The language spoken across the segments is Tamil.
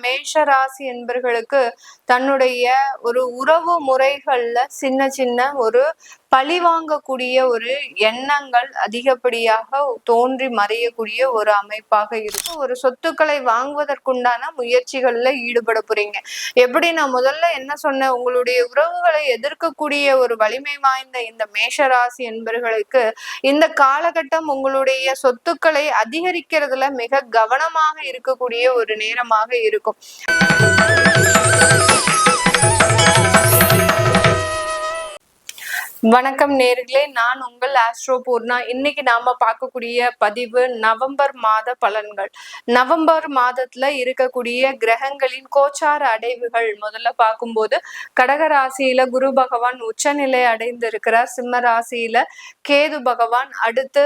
மேஷ ராசி என்பர்களுக்கு தன்னுடைய ஒரு உறவு முறைகள்ல சின்ன சின்ன ஒரு பழி வாங்கக்கூடிய ஒரு எண்ணங்கள் அதிகப்படியாக தோன்றி மறையக்கூடிய ஒரு அமைப்பாக இருக்கும் ஒரு சொத்துக்களை வாங்குவதற்குண்டான முயற்சிகள்ல ஈடுபட போறீங்க. எப்படி நான் முதல்ல என்ன சொன்னேன்? உங்களுடைய உறவுகளை எதிர்க்கக்கூடிய ஒரு வலிமை வாய்ந்த இந்த மேஷராசி என்பர்களுக்கு இந்த காலகட்டம் உங்களுடைய சொத்துக்களை அதிகரிக்கிறதுல மிக கவனமாக இருக்கக்கூடிய ஒரு நேரமாக இருக்கும் இருக்கும் வணக்கம் நேர்களே. நான் உங்கள் ஆஸ்ட்ரோ பூர்ணா. இன்னைக்கு நாம பார்க்கக்கூடிய பதிவு நவம்பர் மாத பலன்கள். நவம்பர் மாதத்துல இருக்கக்கூடிய கிரகங்களின் கோச்சார அடைவுகள். முதல்ல பார்க்கும்போது கடக ராசியில குரு பகவான் உச்சநிலை அடைந்து இருக்கிறார் சிம்ம ராசியில கேது பகவான். அடுத்து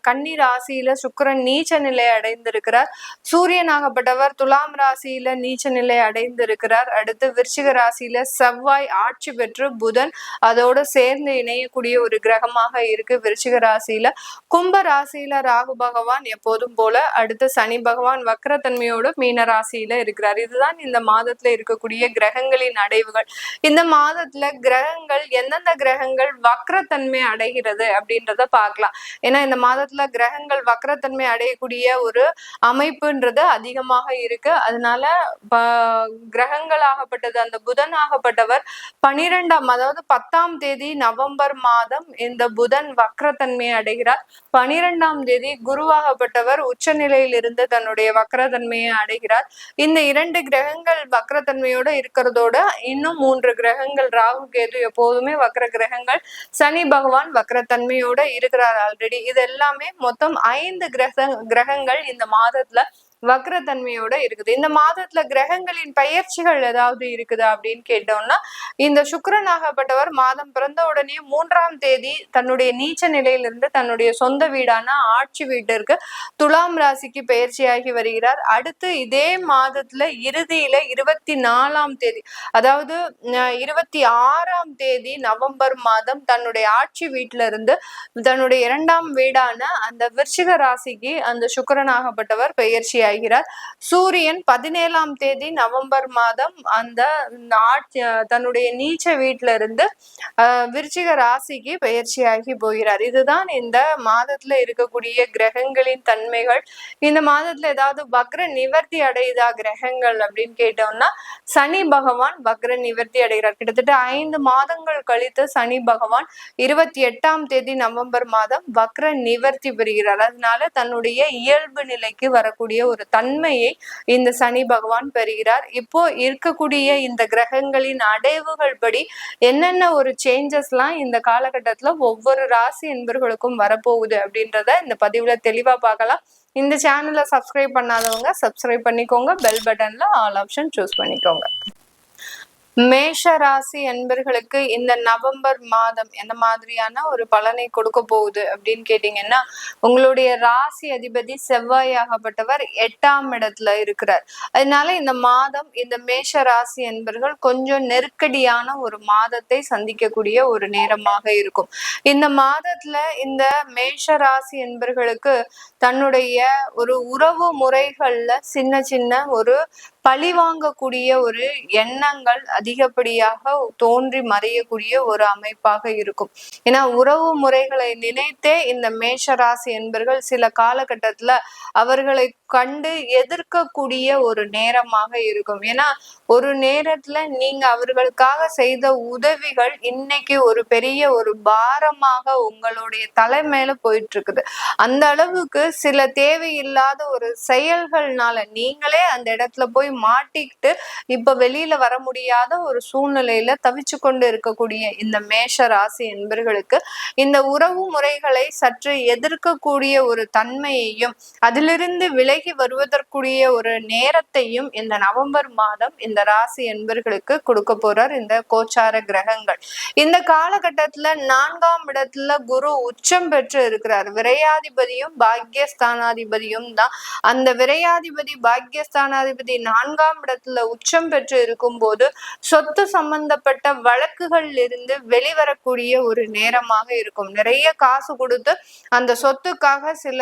கன்னி ராசியில சுக்கரன் நீச்ச நிலை அடைந்திருக்கிறார் சூரியனாகப்பட்டவர் துலாம் ராசியில நீச்ச நிலை அடைந்திருக்கிறார். அடுத்து விருச்சிக ராசியில செவ்வாய் ஆட்சி பெற்று புதன். அதோட சேர்ந்து சேர்ந்து இணையக்கூடிய ஒரு கிரகமாக இருக்கு விருச்சிக ராசியில. கும்ப ராசியில ராகு பகவான் எப்போதும் போல அடுத்து சனி பகவான் வக்கரத்தன்மையோடு மீன ராசியில இருக்கிறார். இதுதான் இந்த மாதத்துல இருக்கக்கூடிய கிரகங்களின் அடைவுகள். இந்த மாதத்துல கிரகங்கள் எந்தெந்த கிரகங்கள் வக்கரத்தன்மை அடைகிறது அப்படின்றத பார்க்கலாம். ஏன்னா இந்த மாதத்துல கிரகங்கள் வக்கரத்தன்மை அடையக்கூடிய ஒரு அமைப்புன்றது அதிகமாக இருக்கு. அதனால கிரகங்கள் ஆகப்பட்டது அந்த புதன் ஆகப்பட்டவர் பனிரெண்டாம் அதாவது பத்தாம் தேதி நவம்பர் மாதம் இந்த புதன் வக்ரத்தன்மை அடைகிறார். பனிரெண்டாம் தேதி குருவாகப்பட்டவர் உச்ச நிலையில் இருந்து தன்னுடைய வக்ரத்தன்மையை அடைகிறார். இந்த இரண்டு கிரகங்கள் வக்ரத்தன்மையோட இருக்கிறதோட இன்னும் மூன்று கிரகங்கள் ராகு கேது எப்போதுமே வக்ர கிரகங்கள் சனி பகவான் வக்ரத்தன்மையோட இருக்கிறார் ஆல்ரெடி இது எல்லாமே மொத்தம் ஐந்து கிரக கிரகங்கள் இந்த மாதத்துல வக்ரத்தன்மையோட இருக்குது. இந்த மாதத்துல கிரகங்களின் பயிற்சிகள் ஏதாவது இருக்குதா அப்படின்னு கேட்டோம்னா இந்த சுக்கரனாகப்பட்டவர் மாதம் பிறந்த உடனே மூன்றாம் தேதி தன்னுடைய நீச்ச நிலையிலிருந்து தன்னுடைய சொந்த வீடான ஆட்சி வீட்டிற்கு துலாம் ராசிக்கு பயிற்சியாகி வருகிறார். அடுத்து இதே மாதத்துல இறுதியில இருபத்தி நாலாம் தேதி அதாவது இருபத்தி ஆறாம் தேதி நவம்பர் மாதம் தன்னுடைய ஆட்சி வீட்டில இருந்து தன்னுடைய இரண்டாம் வீடான அந்த விருச்சிக ராசிக்கு அந்த சுக்கரனாகப்பட்டவர் பயிற்சியாகி ஆகிறார் சூரியன் பதினேழாம் தேதி நவம்பர் மாதம் அந்த தன்னுடைய நீச்ச வீட்டில இருந்து விருச்சிக ராசிக்கு பயிற்சியாகி போகிறார். இதுதான் இந்த மாதத்துல இருக்கக்கூடிய கிரகங்களின் தன்மைகள். இந்த மாதத்துல ஏதாவது பக்ர நிவர்த்தி அடையுதா கிரகங்கள் அப்படின்னு கேட்டோம்னா சனி பகவான் பக்ர நிவர்த்தி அடைகிறார். கிட்டத்தட்ட ஐந்து மாதங்கள் கழித்து சனி பகவான் இருபத்தி எட்டாம் தேதி நவம்பர் மாதம் பக்ர நிவர்த்தி பெறுகிறார். அதனால தன்னுடைய இயல்பு நிலைக்கு வரக்கூடிய ஒரு தன்மையை இந்த சனி பகவான் பெறுகிறார். இப்போ இருக்கக்கூடிய இந்த கிரகங்களின் அடைவுகள் படி என்னென்ன ஒரு சேஞ்சஸ்லாம் இந்த காலகட்டத்துல ஒவ்வொரு ராசி என்பர்களுக்கும் வரப்போகுது அப்படின்றத இந்த பதிவுல தெளிவா பார்க்கலாம். இந்த சேனலை சப்ஸ்கிரைப் பண்ணாதவங்க சப்ஸ்கிரைப் பண்ணிக்கோங்க. பெல் பட்டன்ல ஆல் ஆப்ஷன் சூஸ் பண்ணிக்கோங்க. மேஷ ராசி என்பர்களுக்கு இந்த நவம்பர் மாதம் எந்த மாதிரியான ஒரு பலனை கொடுக்க போகுது அப்படின்னு கேட்டீங்கன்னா உங்களுடைய ராசி அதிபதி செவ்வாயாகப்பட்டவர் எட்டாம் இடத்துல இருக்கிறார். அதனால இந்த மாதம் இந்த மேஷ ராசி என்பர்கள் கொஞ்சம் நெருக்கடியான ஒரு மாதத்தை சந்திக்கக்கூடிய ஒரு நேரமாக இருக்கும். இந்த மாதத்துல இந்த மேஷ ராசி என்பர்களுக்கு தன்னுடைய ஒரு உறவு முறைகள்ல சின்ன சின்ன ஒரு பழி வாங்கக்கூடிய ஒரு எண்ணங்கள் அதிகப்படியாக தோன்றி மறையக்கூடிய ஒரு அமைப்பாக இருக்கும். ஏன்னா உறவு முறைகளை நினைத்தே இந்த மேஷராசி என்பர்கள் சில காலகட்டத்துல அவர்களை கண்டு எதிர்க்கக்கூடிய ஒரு நேரமாக இருக்கும். ஏன்னா ஒரு நேரத்துல நீங்க அவர்களுக்காக செய்த உதவிகள் இன்னைக்கு ஒரு பெரிய ஒரு பாரமாக உங்களுடைய தலைமையில போயிட்டு இருக்குது அந்த அளவுக்கு சில தேவையில்லாத ஒரு செயல்கள்னால நீங்களே அந்த இடத்துல போய் மாட்டிக்கிட்டு இப்ப வெளியில வர முடியாத ஒரு சூழ்நிலையில தவிச்சு கொண்டு இருக்கக்கூடிய இந்த மேஷ ராசி என்பர்களுக்கு இந்த உறவு முறைகளை சற்று எதிர்க்கக்கூடிய ஒரு தன்மையையும் அதிலிருந்து விலகி வருவதற்குரிய ஒரு நேரத்தையும் இந்த நவம்பர் மாதம் இந்த ராசி என்பர்களுக்கு கொடுக்க போறார் இந்த கோச்சார கிரகங்கள். இந்த காலகட்டத்துல நான்காம் இடத்துல குரு உச்சம் பெற்று இருக்கிறார். விரையாதிபதியும் பாக்யஸ்தானாதிபதியும் தான். அந்த விரையாதிபதி பாக்யஸ்தானாதிபதி நான் நான்காம் இடத்துல உச்சம் பெற்று இருக்கும் போது சொத்து சம்பந்தப்பட்ட வழக்குகள் இருந்து வெளிவரக்கூடிய ஒரு நேரமாக இருக்கும். நிறைய காசு கொடுத்து அந்த சொத்துக்காக சில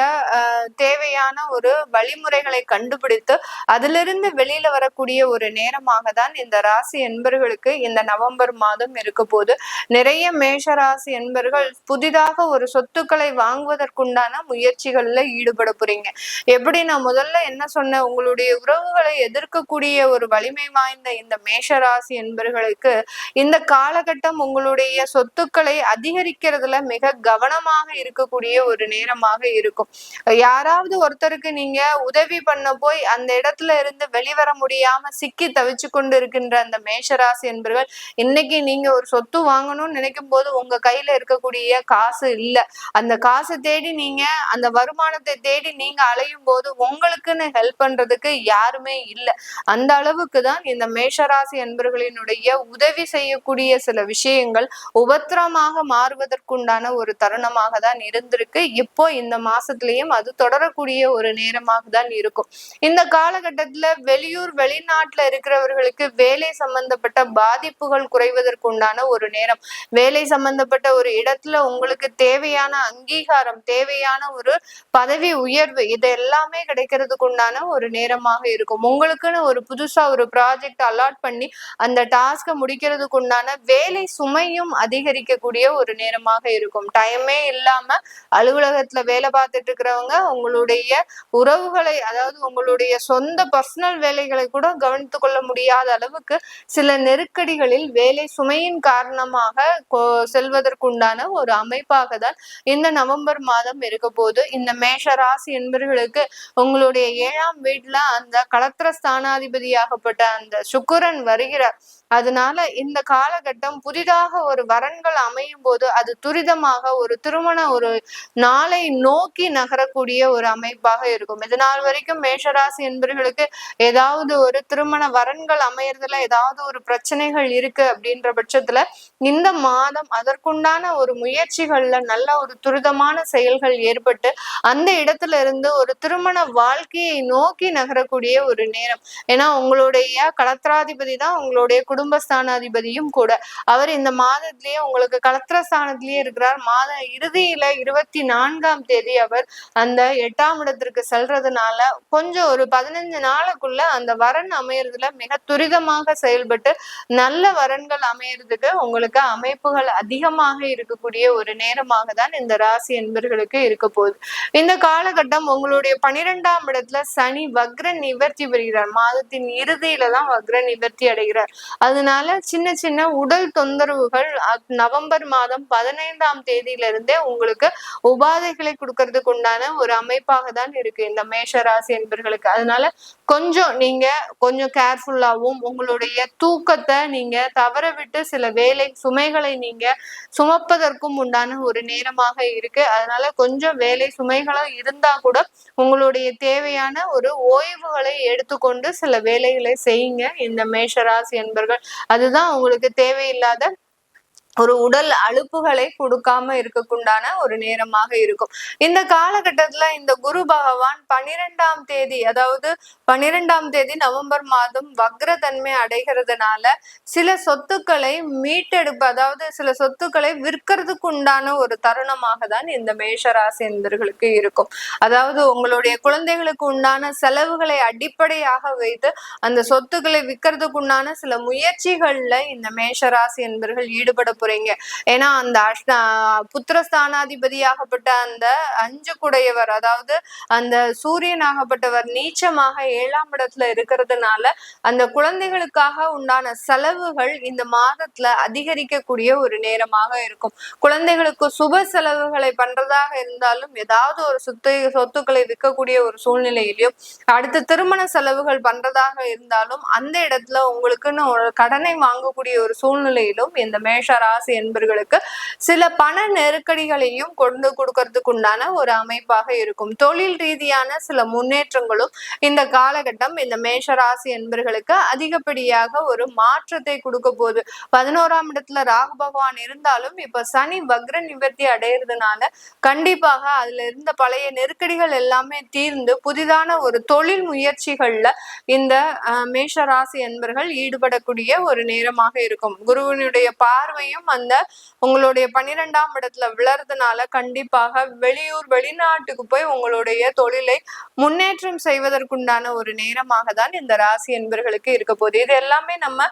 தேவையான ஒரு வழிமுறைகளை கண்டுபிடித்து அதிலிருந்து வெளியில வரக்கூடிய ஒரு நேரமாக தான் இந்த ராசி என்பர்களுக்கு இந்த நவம்பர் மாதம் இருக்க போது நிறைய மேஷ ராசி என்பர்கள் புதிதாக ஒரு சொத்துக்களை வாங்குவதற்குண்டான முயற்சிகள்ல ஈடுபட போறீங்க. எப்படி நான் முதல்ல என்ன சொன்னேன் உங்களுடைய உறவுகளை எதிர் எதிர்க்கக்கூடிய ஒரு வலிமை வாய்ந்த இந்த மேஷராசி என்பர்களுக்கு இந்த காலகட்டம் உங்களுடைய சொத்துக்களை அதிகரிக்கிறதுல மிக கவனமாக இருக்கக்கூடிய ஒரு நேரமாக இருக்கும். யாராவது ஒருத்தருக்கு நீங்க உதவி பண்ண போய் அந்த இடத்துல இருந்து வெளிவர முடியாம சிக்கி தவிச்சு கொண்டு இருக்கின்ற அந்த மேஷராசி என்பர்கள் இன்னைக்கு நீங்க ஒரு சொத்து வாங்கணும்னு நினைக்கும் போது உங்க கையில இருக்கக்கூடிய காசு இல்லை. அந்த காசை தேடி நீங்க அந்த வருமானத்தை தேடி நீங்க அலையும் போது உங்களுக்குன்னு ஹெல்ப் பண்றதுக்கு யாருமே இல்ல. அந்த அளவுக்கு தான் இந்த மேஷராசி என்பர்களினுடைய உதவி செய்யக்கூடிய சில விஷயங்கள் உபத்திரமாக மாறுவதற்குண்டான ஒரு தருணமாக தான் இருந்திருக்கு. இப்போ இந்த மாசத்துலயும் அது தொடரக்கூடிய ஒரு நேரமாக தான் இருக்கும். இந்த காலகட்டத்துல வெளியூர் வெளிநாட்டுல இருக்கிறவர்களுக்கு வேலை சம்பந்தப்பட்ட பாதிப்புகள் குறைவதற்குண்டான ஒரு நேரம். வேலை சம்பந்தப்பட்ட ஒரு இடத்துல உங்களுக்கு தேவையான அங்கீகாரம் தேவையான ஒரு பதவி உயர்வு இது எல்லாமே கிடைக்கிறதுக்கு உண்டான ஒரு நேரமாக இருக்கும். உங்களுக்கு அதுக்குன்னு ஒரு புதுசா ஒரு ப்ராஜெக்ட் அலாட் பண்ணி அந்த டாஸ்கை முடிக்கிறதுக்கு உண்டான வேலை சுமையும் அதிகரிக்கக்கூடிய ஒரு நேரமாக இருக்கும். டைமே இல்லாம அலுவலகத்துல வேலை பார்த்துட்டு இருக்கிறவங்க உங்களுடைய உறவுகளை அதாவது உங்களுடைய சொந்த பர்சனல் வேலைகளை கூட கவனித்து கொள்ள முடியாத அளவுக்கு சில நெருக்கடிகளில் வேலை சுமையின் காரணமாக செல்வதற்குண்டான ஒரு அமைப்பாக தான் இந்த நவம்பர் மாதம் இருக்க போது இந்த மேஷ ராசி என்பவர்களுக்கு உங்களுடைய ஏழாம் வீட்டுல அந்த களத்திர ஸ்தானாதிபதியாகப்பட்ட அந்த சுக்குரன் வருகிறார். அதனால இந்த காலகட்டம் புதிதாக ஒரு வரன்கள் அமையும் போது அது துரிதமாக ஒரு திருமண ஒரு நாளை நோக்கி நகரக்கூடிய ஒரு அமைப்பாக இருக்கும். இது நாள் வரைக்கும் மேஷராசி என்பவர்களுக்கு ஏதாவது ஒரு திருமண வரன்கள் அமையறதுல ஏதாவது ஒரு பிரச்சனைகள் இருக்கு அப்படின்ற பட்சத்துல இந்த மாதம் அதற்குண்டான ஒரு முயற்சிகள்ல நல்ல ஒரு துரிதமான செயல்கள் ஏற்பட்டு அந்த இடத்துல இருந்து ஒரு திருமண வாழ்க்கையை நோக்கி நகரக்கூடிய ஒரு நேரம். ஏன்னா உங்களுடைய களத்திராதிபதி தான் உங்களுடைய குடும்பஸ்தானாதிபதியும் கூட. அவர் இந்த மாதத்திலேயே உங்களுக்கு கடத்திரஸ்தானத்திலேயே இருக்கிறார். மாத இறுதியில இருபத்தி நான்காம் தேதி அவர் அந்த எட்டாம் இடத்திற்கு செல்றதுனால கொஞ்சம் ஒரு பதினஞ்சு நாளுக்குள்ள அந்த வரன் அமையறதுல மிக துரிதமாக செயல்பட்டு நல்ல வரன்கள் அமையறதுக்கு உங்களுக்கு அமைப்புகள் அதிகமாக இருக்கக்கூடிய ஒரு நேரமாக தான் இந்த ராசி என்பர்களுக்கு இருக்க போகுது. இந்த காலகட்டம் உங்களுடைய பனிரெண்டாம் இடத்துல சனி வக்ர நிவர்த்தி பெறுகிறார். மாதத்தின் இறுதியில தான் வக்ர நிவர்த்தி அடைகிறார். அதனால சின்ன சின்ன உடல் தொந்தரவுகள் நவம்பர் மாதம் பதினைந்தாம் தேதியில இருந்தே உங்களுக்கு உபாதைகளை கொடுக்கறதுக்கு உண்டான ஒரு அமைப்பாக தான் இருக்கு இந்த மேஷ ராசி என்பர்களுக்கு. அதனால கொஞ்சம் நீங்க கொஞ்சம் கேர்ஃபுல்லாவும் உங்களுடைய தூக்கத்தை நீங்க தவற விட்டு சில வேலை சுமைகளை நீங்க சுமப்பதற்கும் உண்டான ஒரு நேரமாக இருக்கு. அதனால கொஞ்சம் வேலை சுமைகளும் இருந்தா கூட உங்களுடைய தேவையான ஒரு ஓய்வுகளை எடுத்துக்கொண்டு சில வேலைகளை செய்யுங்க. இந்த மேஷராசி என்பர்கள் அதுதான் உங்களுக்கு தேவையில்லாத ஒரு உடல் அழுப்புகளை கொடுக்காம இருக்கக்குண்டான ஒரு நேரமாக இருக்கும். இந்த காலகட்டத்துல இந்த குரு பகவான் பனிரெண்டாம் தேதி அதாவது பன்னிரெண்டாம் தேதி நவம்பர் மாதம் வக்ரதன்மை அடைகிறதுனால சில சொத்துக்களை மீட்டெடுப்பு அதாவது சில சொத்துக்களை விற்கிறதுக்கு உண்டான ஒரு தருணமாக தான் இந்த மேஷராசி என்பர்களுக்கு இருக்கும். அதாவது உங்களுடைய குழந்தைகளுக்கு உண்டான செலவுகளை அடிப்படையாக வைத்து அந்த சொத்துக்களை விற்கிறதுக்கு உண்டான சில முயற்சிகள்ல இந்த மேஷராசி என்பர்கள் ஈடுபட போறீங்க. ஏன்னா அந்த புத்திரஸ்தானாதிபதியாகப்பட்ட அந்த அஞ்சு குடையவர் அதாவது அந்த சூரியனாகப்பட்டவர் நீச்சமாக ஏழாம் இடத்துல இருக்கிறதுனால அந்த குழந்தைகளுக்காக உண்டான செலவுகள் இந்த மாதத்துல அதிகரிக்கக்கூடிய ஒரு நேரமாக இருக்கும். குழந்தைகளுக்கு சுப செலவுகளை பண்றதாக இருந்தாலும் ஏதாவது ஒரு சொத்து சொத்துக்களை விற்கக்கூடிய ஒரு சூழ்நிலையிலையும் அடுத்து திருமண செலவுகள் பண்றதாக இருந்தாலும் அந்த இடத்துல உங்களுக்குன்னு ஒரு கடனை வாங்கக்கூடிய ஒரு சூழ்நிலையிலும் இந்த மேஷரா ராசி என்பர்களுக்கு சில பண நெருக்கடிகளையும் கொண்டு கொடுக்கறதுக்கு உண்டான ஒரு அமைப்பாக இருக்கும். தொழில் ரீதியான சில முன்னேற்றங்களும் இந்த காலகட்டம் இந்த மேஷ ராசி என்பர்களுக்கு அதிகப்படியாக ஒரு மாற்றத்தை கொடுக்க போகுது. பதினோராம் இடத்துல ராகு பகவான் இருந்தாலும் இப்ப சனி வக்ர நிவர்த்தி அடையிறதுனால கண்டிப்பாக அதுல இருந்த பழைய நெருக்கடிகள் எல்லாமே தீர்ந்து புதிதான ஒரு தொழில் முயற்சிகள்ல இந்த மேஷ ராசி என்பர்கள் ஈடுபடக்கூடிய ஒரு நேரமாக இருக்கும். குருவினுடைய பார்வையும் அந்த உங்களுடைய பன்னிரெண்டாம் இடத்துல விழறதுனால கண்டிப்பாக வெளியூர் வெளிநாட்டுக்கு போய் உங்களுடைய தொழிலை முன்னேற்றம் செய்வதற்குண்டான ஒரு நேரமாக தான் இந்த ராசி என்பர்களுக்கு இருக்க போகுது. இது எல்லாமே நம்ம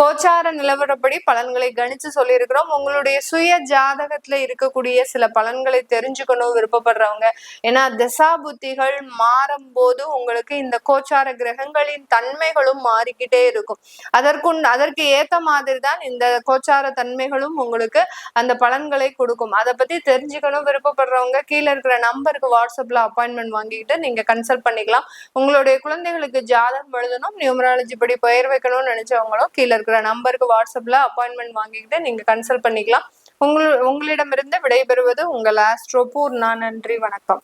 கோச்சார நிலவரப்படி பலன்களை கணிச்சு சொல்லியிருக்கிறோம். உங்களுடைய சுய ஜாதகத்துல இருக்கக்கூடிய சில பலன்களை தெரிஞ்சுக்கணும் விருப்பப்படுறவங்க. ஏன்னா திசா புத்திகள் மாறும் போது உங்களுக்கு இந்த கோச்சார கிரகங்களின் தன்மைகளும் மாறிக்கிட்டே இருக்கும். அதற்குன் அதற்கு ஏத்த மாதிரி தான் இந்த கோச்சார தன்மைகளும் உங்களுக்கு அந்த பலன்களை கொடுக்கும். அதை பத்தி தெரிஞ்சுக்கணும் விருப்பப்படுறவங்க கீழே இருக்கிற நம்பருக்கு வாட்ஸ்அப்ல அப்பாயின்மெண்ட் வாங்கிக்கிட்டு நீங்க கன்சல்ட் பண்ணிக்கலாம். உங்களுடைய குழந்தைகளுக்கு ஜாதகம் எழுதணும் நியூமராலஜி படி பெயர் வைக்கணும்னு நினைச்சவங்களும் கீழே இருக்கிற நம்பருக்கு வாட்ஸ்அப்ல அப்பாயின்மெண்ட் வாங்கிக்கிட்டு நீங்க கன்சல்ட் பண்ணிக்கலாம். உங்கள் உங்களிடமிருந்து விடைபெறுவது உங்கள் ஆஸ்ட்ரோ பூர்ணா. நன்றி வணக்கம்.